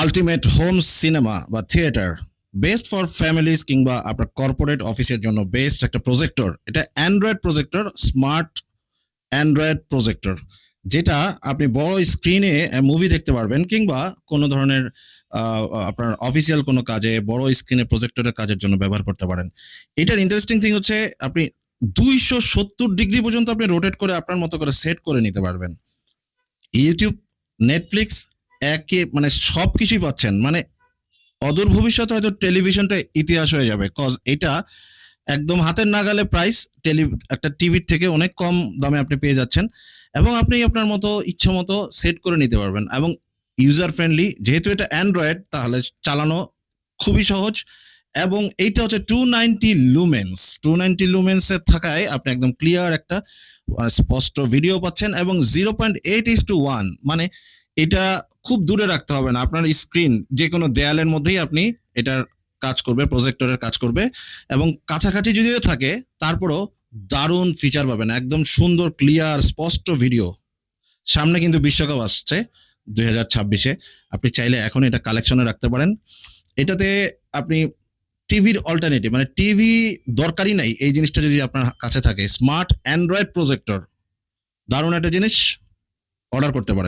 Ultimate home cinema বা theatre best for families কিংবা আপনার কর্পোরেট অফিসের জন্য বেস্ট একটা প্রজেক্টর এটা Android projector smart Android projector যেটা আপনি বড় স্ক্রিনে মুভি দেখতে পারবেন কিংবা কোনো ধরনের আপনার অফিসিয়াল কোনো কাজে, বড় স্ক্রিনে প্রজেক্টরের কাজের জন্য ব্যবহার করতে পারেন। এটার ইন্টারেস্টিং থিং হচ্ছে, আপনি দুইশো সত্তর ডিগ্রি পর্যন্ত আপনি রোটেট করে আপনার মতো করে সেট করে নিতে পারবেন। ইউটিউব নেটফ্লিক্স একে মানে সব কিছুই পাচ্ছেন। মানে অদূর ভবিষ্যতে হয়তো টেলিভিশনটা ইতিহাস হয়ে যাবে কজ এটা একদম হাতের নাগালে প্রাইস টেলি একটা টিভির থেকে অনেক কম দামে আপনি পেয়ে যাচ্ছেন এবং আপনি আপনার মতো, ইচ্ছা মতো সেট করে নিতে পারবেন। এবং ইউজার ফ্রেন্ডলি যেহেতু এটা অ্যান্ড্রয়েড তাহলে চালানো খুবই সহজ। এবং এইটা হচ্ছে two ninety lumens two ninety লুমেন্সের থাকায় আপনি একদম ক্লিয়ার একটা স্পষ্ট ভিডিও পাচ্ছেন এবং zero point eight is two one মানে এটা খুব দূরে রাখতে হবে না। আপনার স্ক্রিন যে কোনো দেয়ালের মধ্যেই আপনি এটার কাজ করবে প্রজেক্টরের কাজ করবে এবং কাছাকাছি যদিও থাকে, তারপরও দারুণ ফিচার পাবেন। একদম সুন্দর ক্লিয়ার স্পষ্ট ভিডিও সামনে কিন্তু বিশ্বকাপ আসছে দুই হাজার ছাব্বিশে। আপনি চাইলে এখন এটা কালেকশনে রাখতে পারেন। এটাতে আপনি টিভির অল্টারনেটিভ মানে টিভি দরকারই নাই। এই জিনিসটা যদি আপনার কাছে থাকে স্মার্ট অ্যান্ড্রয়েড প্রজেক্টর দারুণ একটা জিনিস অর্ডার করতে পারেন।